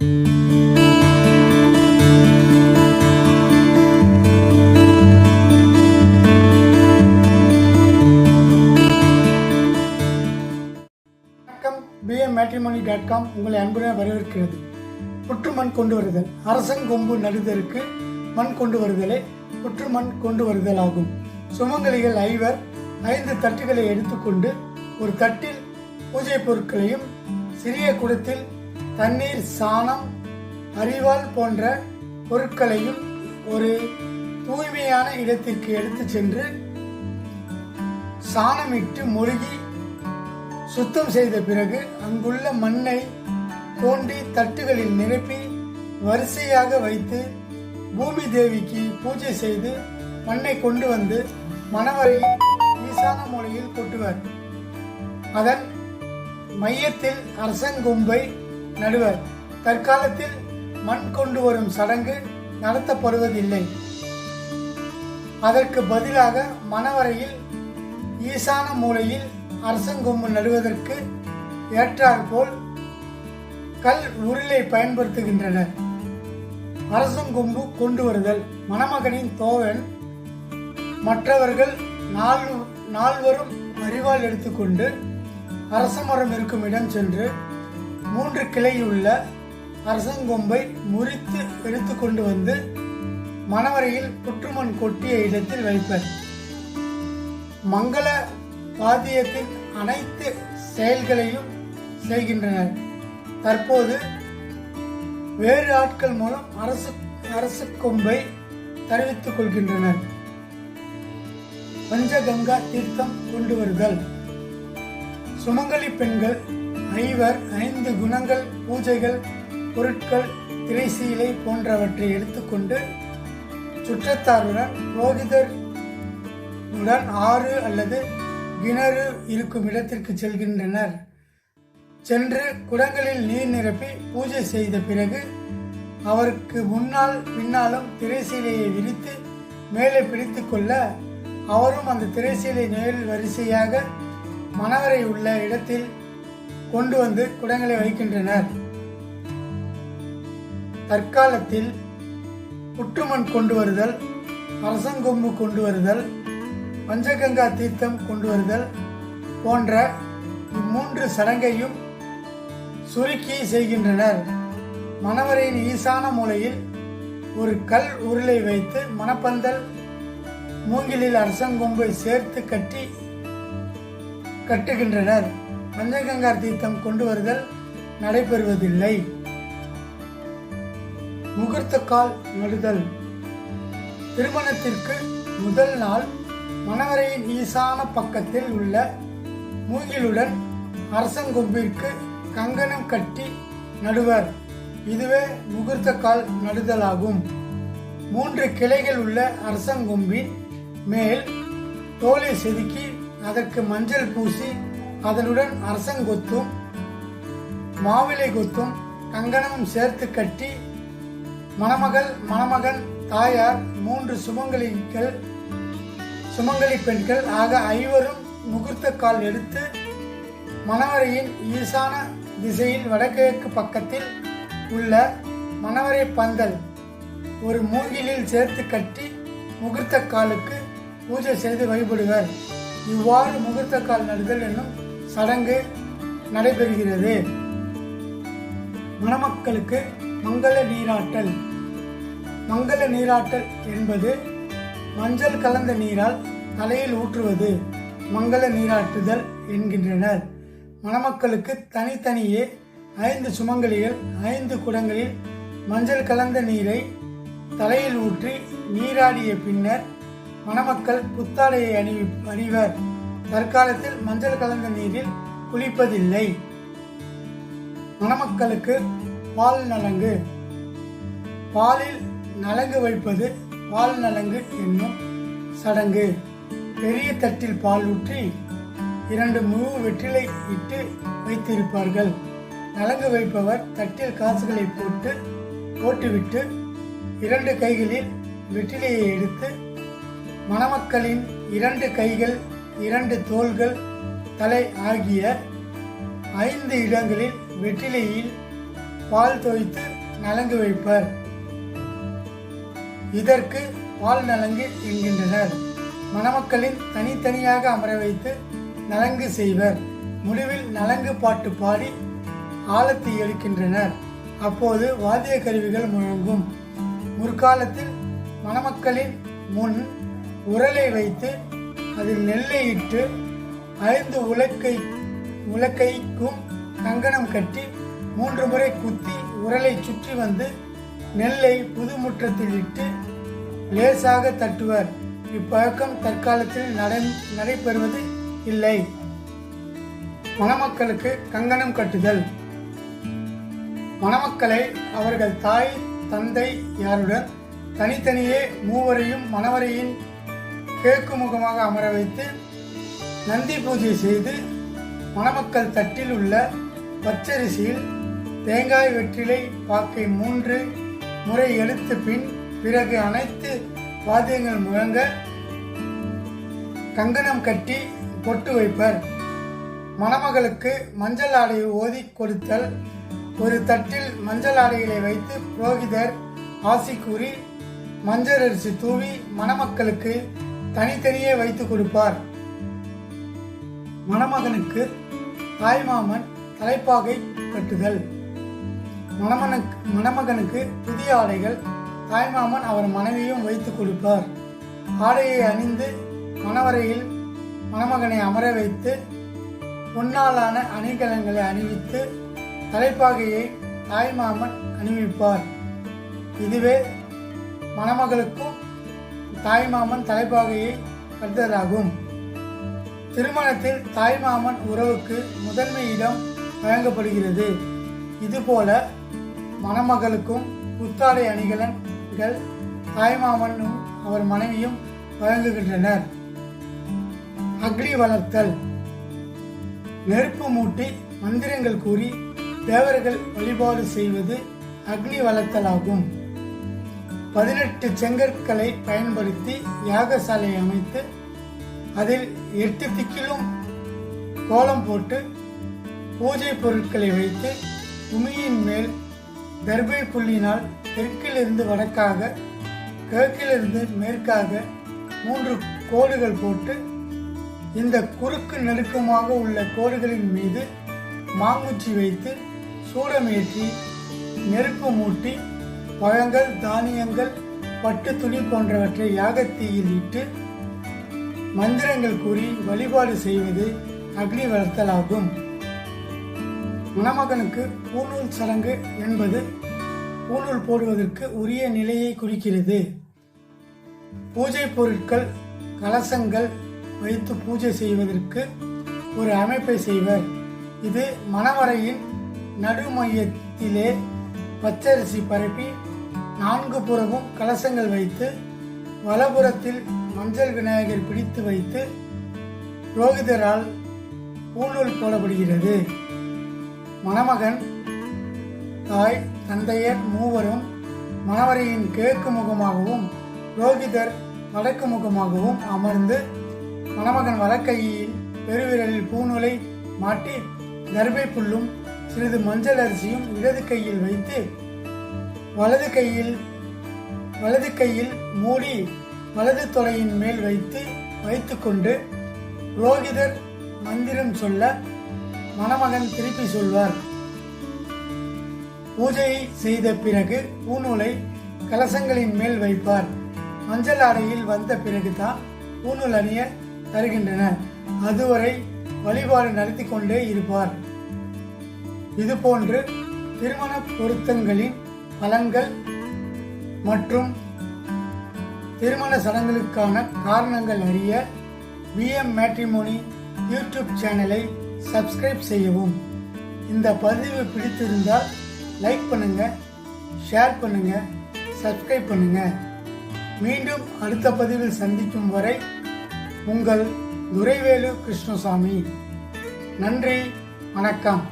வணக்கம். PM matrimony dot com உங்களை அன்புடன் வரவேற்கிறது. புற்று மண் கொண்டு வருதல் அரசங்கொம்பு நடுதருக்கு மண் கொண்டு வருதலே புற்று மண் கொண்டு வருதல் ஆகும். சுமங்கலிகள் ஐவர் ஐந்து தட்டுகளை எடுத்துக்கொண்டு ஒரு தட்டில் பூஜை பொருட்களையும் சிறிய குடத்தில் தண்ணீர் சாணம் அரிவாள் போன்ற பொருட்களையும் ஒரு தூய்மையான இடத்திற்கு எடுத்து சென்று சாணமிட்டு மொழுகி சுத்தம் செய்த பிறகு அங்குள்ள மண்ணை தோண்டி தட்டுகளில் நிரப்பி வரிசையாக வைத்து பூமி தேவிக்கு பூஜை செய்து மண்ணை கொண்டு வந்து மணவரையில் ஈசான மூலையில் கொட்டுவர். அதன் மையத்தில் அரசங்கொம்பை நடுவர் தற்காலத்தில் மண் கொண்டு வரும் சடங்கு நடத்தப்படுவதில்லை. அதற்கு பதிலாக மணவரையில் ஈசான மூலையில் அரசங்கொம்பு நடுவதற்கு ஏற்றாற்போல் கல் உருளை பயன்படுத்துகின்றனர். அரசங்கொம்பு கொண்டு வருதல். மணமகனின் தோழன் மற்றவர்கள் நால் நால்வரும் அறிவால் எடுத்துக்கொண்டு அரசமரம் இருக்கும் இடம் சென்று மூன்று கிளையுள்ள அரசங்கொம்பை முறித்து எடுத்துக்கொண்டு வந்து மணவரையில் புற்றுமண் கொட்டிய இடத்தில் வைப்பர். மங்கள வாத்தியத்தின் அனைத்து செயல்களையும் செய்கின்றனர். தற்போது வேறு ஆட்கள் மூலம் அரசு அரசு கொம்பை தெரிவித்துக் கொள்கின்றனர். பஞ்சகங்கா தீர்த்தம் கொண்டு வருதல். சுமங்கலி பெண்கள் ஐவர் ஐந்து குணங்கள் பூஜைகள் பொருட்கள் திரைசீலை போன்றவற்றை எடுத்துக்கொண்டு சுற்றத்தாருடன் புரோகிதர் உடன் ஆறு அல்லது கிணறு இருக்கும் இடத்திற்கு செல்கின்றனர். சென்று குடங்களில் நீர் நிரப்பி பூஜை செய்த பிறகு அவருக்கு முன்னால் பின்னாலும் திரைசீலையை விரித்து மேலே பிடித்து கொள்ள அவரும் அந்த திரைசீலை நேரில் வரிசையாக மணவரை உள்ள இடத்தில் கொண்டு வந்து குடங்களை வைக்கின்றனர். தற்காலத்தில் புற்றுமண் கொண்டு வருதல் அரசங்கொம்பு கொண்டு வருதல் பஞ்சகங்கா தீர்த்தம் கொண்டு வருதல் போன்ற இம்மூன்று சடங்கையும் சுருக்கி செய்கின்றனர். மணவரையின் ஈசான மூலையில் ஒரு கல் உருளை வைத்து மணப்பந்தல் மூங்கிலில் அரசங்கொம்பை சேர்த்து கட்டி கட்டுகின்றனர். பஞ்சகங்கா தீர்த்தம் கொண்டு வருதல் நடைபெறுவதில்லை. முகூர்த்த கால் நடுதல். திருமணத்திற்கு முதல் நாள் மணவரையின் ஈசான பக்கத்தில் உள்ள மூங்கிலுடன் அரசங்கொம்பிற்கு கங்கணம் கட்டி நடுவர். இதுவே முகூர்த்த கால் நடுதலாகும். மூன்று கிளைகள் உள்ள அரசங்கொம்பின் மேல் தோலை செதுக்கி அதற்கு மஞ்சள் பூசி அதனுடன் அரசங்கொத்தும் மாவிலை கொத்தும் கங்கணமும் சேர்த்து கட்டி மணமகள் மணமகன் தாயார் மூன்று சுமங்கலிகள் சுமங்கலி பெண்கள் ஆக ஐவரும் முகூர்த்த கால் எடுத்து மணவரையின் ஈசான திசையில் வடகிழக்கு பக்கத்தில் உள்ள மணவரை பந்தல் ஒரு மூங்கிலில் சேர்த்து கட்டி முகூர்த்த காலுக்கு பூஜை செய்து வழிபடுவர். இவ்வாறு முகூர்த்த கால் நடுதல் என்னும் சடங்கு நடைபெறுகிறது. மணமக்களுக்கு மங்கள நீராட்டல். மங்கள நீராட்டல் என்பது மஞ்சள் கலந்த நீரால் தலையில் ஊற்றுவது மங்கள நீராட்டுதல் என்கின்றனர். மணமக்களுக்கு தனித்தனியே ஐந்து சுமங்கலிகள் ஐந்து குடங்களில் மஞ்சள் கலந்த நீரை தலையில் ஊற்றி நீராடிய பின்னர் மணமக்கள் புத்தாடையை அணி அணிவர். தற்காலத்தில் மஞ்சள் கலந்த நீரில் குளிப்பதில்லை. மணமக்களுக்கு பால் நலங்கு. பாலில் நலங்கு வைப்பது பால் நலங்கு என்னும் சடங்கு. பெரிய தட்டில் பால் ஊற்றி இரண்டு முழு வெற்றிலை இட்டு வைத்திருப்பார்கள். நலங்கு வைப்பவர் தட்டில் காசுகளை போட்டு போட்டுவிட்டு இரண்டு கைகளில் வெற்றிலையை எடுத்து மணமக்களின் இரண்டு கைகள் இரண்டு தோள்கள் தலை ஆகிய ஐந்து இடங்களில் வெற்றிலையில் பால் தோய்த்து நலங்கு வைப்பர். இதற்கு பால் நலங்கு என்கின்றனர். மணமக்களின் தனித்தனியாக அமர வைத்து நலங்கு செய்வர். முடிவில் நலங்கு பாட்டு பாடி ஆழத்தை எடுக்கின்றனர் அப்போது வாத்திய கருவிகள் முழங்கும். முற்காலத்தில் மணமக்களின் முன் உரலை வைத்து அதில் நெல்லை இட்டு ஐந்து உலக்கை உலக்கைக்கும் கங்கணம் கட்டி மூன்று முறை குத்தி உரலை சுற்றி வந்து நெல்லை புது முற்றத்தில் இட்டு லேசாக தட்டுவர். இப்பழக்கம் தற்காலத்தில் நடை நடைபெறுவது இல்லை. மணமக்களுக்கு கங்கணம் கட்டுதல். மணமக்களை அவர்கள் தாய் தந்தை யாருடன் தனித்தனியே மூவரையும் மணவரையின் கிழக்கு முகமாக அமர வைத்து நந்தி பூஜை செய்து மணமக்கள் தட்டில் உள்ள பச்சரிசியில் தேங்காய் வெற்றிலை பாக்கை மூன்று முறை எடுத்து பின் பிறகு அனைத்து வாத்தியங்கள் முழங்க கங்கணம் கட்டி பொட்டு வைப்பர். மணமகளுக்கு மஞ்சள் ஆடையை ஓதி கொடுத்தல். ஒரு தட்டில் மஞ்சள் ஆடைகளை வைத்து புரோகிதர் ஆசி கூறி மஞ்சள் அரிசி தூவி மணமக்களுக்கு தனித்தனியே வைத்து கொடுப்பார். மணமகனுக்கு தாய்மாமன் தலைப்பாகை கட்டுதல். மணமனுக்கு மணமகனுக்கு புதிய ஆடைகள் தாய்மாமன் அவர் மனைவியும் வைத்து கொடுப்பார். ஆடையை அணிந்து மணவரையில் மணமகனை அமர வைத்து பொன்னாலான அணிகலன்களை அணிவித்து தலைப்பாகையை தாய்மாமன் அணிவிப்பார். இதுவே மணமகளுக்கும் தாய்மாமன் தலைப்பாகையை அடுத்ததாகும் திருமணத்தில் தாய்மாமன் உறவுக்கு முதன்மை இடம் வழங்கப்படுகிறது. இதுபோல மணமகளுக்கும் புத்தாடை அணிகலன்கள் தாய்மாமனும் அவர் மனைவியும் வழங்குகின்றனர். அக்னி வளர்த்தல். நெருப்பு மூட்டி மந்திரங்கள் கூறி தேவர்கள் வழிபாடு செய்வது அக்னி வளர்த்தல் ஆகும் பதினெட்டு செங்கற்களை பயன்படுத்தி யாகசாலை அமைத்து அதில் எட்டு திக்கிலும் கோலம் போட்டு பூஜை பொருட்களை வைத்து உமியின் மேல் தர்பை புள்ளினால் தெற்கிலிருந்து வடக்காக கிழக்கிலிருந்து மேற்காக மூன்று கோடுகள் போட்டு இந்த குறுக்கு நெருக்கமாக உள்ள கோடுகளின் மீது மாங்குச்சி வைத்து சூடமேற்றி நெருப்பு மூட்டி பழங்கள் தானியங்கள் பட்டு துணி போன்றவற்றை யாகத்தீயில் இட்டு மந்திரங்கள் கூறி வழிபாடு செய்வது அக்னி வளர்த்தலாகும் மணமகனுக்கு பூநூல் சடங்கு என்பது பூநூல் போடுவதற்கு உரிய நிலையை குறிக்கிறது. பூஜை பொருட்கள் கலசங்கள் வைத்து பூஜை செய்வதற்கு ஒரு அமைப்பை செய்வர். இது மணவரையின் நடுமையத்திலே பச்சரிசி பரப்பி நான்கு புறமும் கலசங்கள் வைத்து வலபுறத்தில் மஞ்சள் விநாயகர் பிடித்து வைத்து புரோகிதரால் ஊழல் போடப்படுகிறது. மணமகன் தாய் தந்தையர் மூவரும் மணவரையின் கிழக்கு முகமாகவும் புரோகிதர் வடக்கு முகமாகவும் அமர்ந்து மணமகன் வலக்கையில் பெருவிரலில் பூநூலை மாட்டி தர்பை புல்லும் சிறிது மஞ்சள் அரிசியும் இடது கையில் வைத்து வலது கையில் வலது கையில் மூடி வலது தொலையின் மேல் வைத்து வைத்துக்கொண்டு புரோகிதர் மந்திரம் சொல்ல மணமகன் திருப்பி சொல்வார். பூஜையை செய்த பிறகு பூநூலை கலசங்களின் மேல் வைப்பார். மஞ்சள் ஆடையில் வந்த பிறகுதான் பூநூல் அணிய தருகின்றனர் அதுவரை வழிபாடு நடத்தி கொண்டே இருப்பார். இதுபோன்று திருமண பொருத்தங்களின் பலன்கள் மற்றும் திருமண சடங்குகளுக்கான காரணங்கள் அறிய விஎம் மேட்ரிமோனி யூடியூப் சேனலை சப்ஸ்கிரைப் செய்யவும். இந்த பதிவு பிடித்திருந்தால் லைக் பண்ணுங்க ஷேர் பண்ணுங்க சப்ஸ்கிரைப் பண்ணுங்க. மீண்டும் அடுத்த பதிவில் சந்திக்கும் வரை உங்கள் துரைவேலு கிருஷ்ணசாமி. நன்றி வணக்கம்.